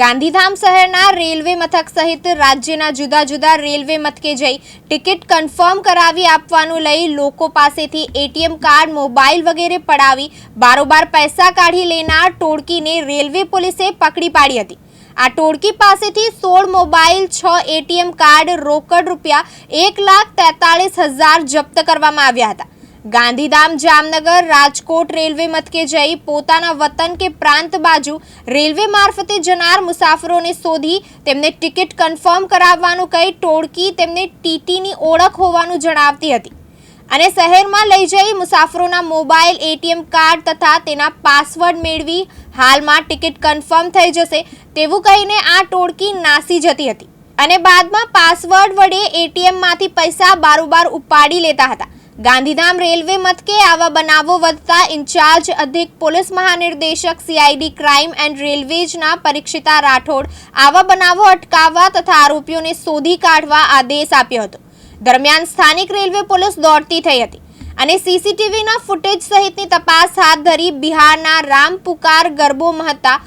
ગાંધીધામ શહેરના રેલવે મથક સહિત રાજ્યના જુદા જુદા રેલવે મથકે જઈ ટિકિટ કન્ફર્મ કરાવી આપવાનું લઈ લોકો પાસેથી એટીએમ કાર્ડ, મોબાઈલ વગેરે પડાવી બારોબાર પૈસા કાઢી લેનાર ટોળકીને રેલવે પોલીસે પકડી પાડી હતી. આ ટોળકી પાસેથી સોળ મોબાઈલ, છ એટીએમ કાર્ડ, રોકડ રૂપિયા એક લાખ તેતાળીસ હજાર જપ્ત કરવામાં આવ્યા હતા. ગાંધીધામ જામનગર રાજકોટ રેલવે મથકે જઈ પોતાના વતન કે પ્રાંત બાજુ રેલવે મારફતે જનાર મુસાફરોને શોધી તેમને ટિકિટ કન્ફર્મ કરાવવાનું કહી ટોળકી તેમને ટીટીની ઓળખ હોવાનું જણાવતી હતી. અને શહેરમાં લઈ જઈ મુસાફરોના મોબાઈલ, એટીએમ કાર્ડ તથા તેના પાસવર્ડ મેળવી હાલમાં ટિકિટ કન્ફર્મ થઈ જશે તેવું કહીને આ ટોળકી નાસી જતી હતી. અને બાદમાં પાસવર્ડ વડે એટીએમમાંથી પૈસા બારોબાર ઉપાડી લેતા હતા. ગાંધીધામ રેલવે મથકે આવા બનાવો વધતા ઇન્ચાર્જ અધિક પોલીસ મહાનિર્દેશક સીઆઈડી ક્રાઇમ એન્ડ રેલવેજના પરીક્ષિતા રાઠોડ આવા બનાવો અટકાવવા તથા આરોપીઓને શોધી કાઢવા આદેશ આપ્યો હતો. દરમિયાન સ્થાનિક રેલવે પોલીસ દોડતી થઈ હતી અને સીસીટીવીના ફૂટેજ સહિતની તપાસ હાથ ધરી બિહારના રામ પુકાર ગરબો મહતા,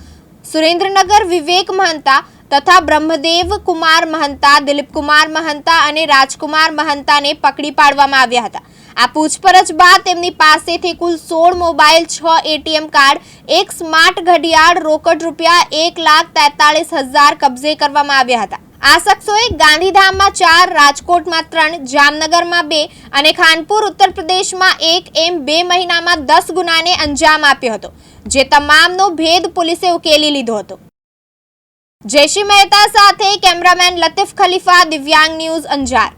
સુરેન્દ્રનગર વિવેક મહંતા તથા બ્રહ્મદેવ કુમાર મહંતા, દિલીપ કુમાર મહંતા અને રાજકુમાર મહંતાને પકડી પાડવામાં આવ્યા હતા. આ પૂછપરછ બાદ તેમની પાસેથી કુલ સોળ મોબાઈલ, છ એટીએમ કાર્ડ, એક સ્માર્ટ ઘડિયાળ, રોકડ રૂપિયા, એક લાખ તેતાળીસ હજાર કબજે કરવામાં આવ્યા હતા. આ શખ્સોએ ગાંધીધામમાં ચાર, રાજકોટમાં ત્રણ, જામનગરમાં બે અને ખાનપુર, ઉત્તર પ્રદેશમાં એક એમ બે મહિનામાં દસ ગુનાને અંજામ આપ્યો હતો, જે તમામનો ભેદ પોલીસે ઉકેલી લીધો હતો. જયશ્રી મહેતા સાથે કેમેરામેન લતીફ ખલીફા દિવ્યાંગ ન્યૂઝ અંજાર.